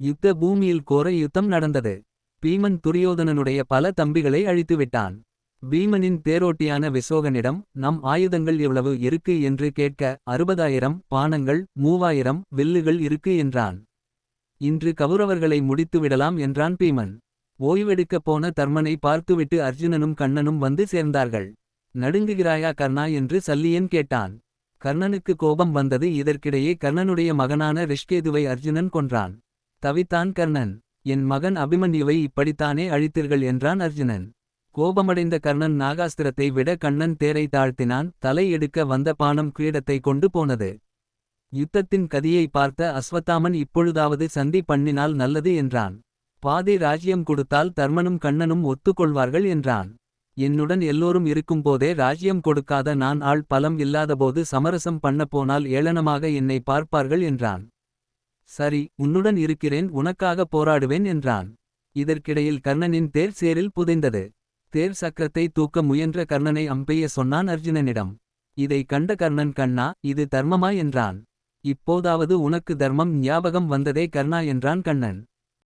யுத்த பூமியில் கோர யுத்தம் நடந்தது. பீமன் துரியோதனனுடைய பல தம்பிகளை அழித்துவிட்டான். பீமனின் தேரோட்டியான விசோகனிடம் நம் ஆயுதங்கள் எவ்வளவு இருக்கு என்று கேட்க அறுபதாயிரம் பானங்கள் மூவாயிரம் வில்லுகள் இருக்கு என்றான். இன்று கவுரவர்களை முடித்துவிடலாம் என்றான் பீமன். ஓய்வெடுக்கப் போன தர்மனை பார்த்துவிட்டு அர்ஜுனனும் கண்ணனும் வந்து சேர்ந்தார்கள். நடுங்குகிறாயா கர்ணா என்று சல்லியன் கேட்டான். கர்ணனுக்கு கோபம் வந்தது இதற்கிடையே கர்ணனுடைய மகனான ரிஷ்கேதுவை அர்ஜுனன் கொன்றான். தவித்தான் கர்ணன் என் மகன் அபிமன்யுவை இப்படித்தானே அழித்தீர்கள் என்றான் அர்ஜுனன். கோபமடைந்த கர்ணன் நாகாஸ்திரத்தை விட கண்ணன் தேரை தாழ்த்தினான் தலை எடுக்க வந்த பானம் கிரீடத்தை கொண்டு போனது. யுத்தத்தின் கதியை பார்த்த அஸ்வத்தாமன் இப்பொழுதாவது சந்தி பண்ணினால் நல்லது என்றான். பாதி ராஜ்யம் கொடுத்தால் தர்மனும் கண்ணனும் ஒத்துக்கொள்வார்கள் என்றான். என்னுடன் எல்லோரும் இருக்கும்போதே ராஜ்யம் கொடுக்காத நான் ஆள் பலம் இல்லாதபோது சமரசம் பண்ணப் போனால் ஏளனமாக என்னை பார்ப்பார்கள் என்றான். சரி உன்னுடன் இருக்கிறேன் உனக்காக போராடுவேன் என்றான். இதற்கிடையில் கர்ணனின் தேர் சேரில் புதைந்தது. தேர் சக்கரத்தை தூக்க முயன்ற கர்ணனை அம்பெய்ய சொன்னான் அர்ஜுனனிடம். இதை கண்ட கர்ணன் கண்ணா இது தர்மமா என்றான். இப்போதாவது உனக்கு தர்மம் ஞாபகம் வந்ததே கர்ணா என்றான் கண்ணன்.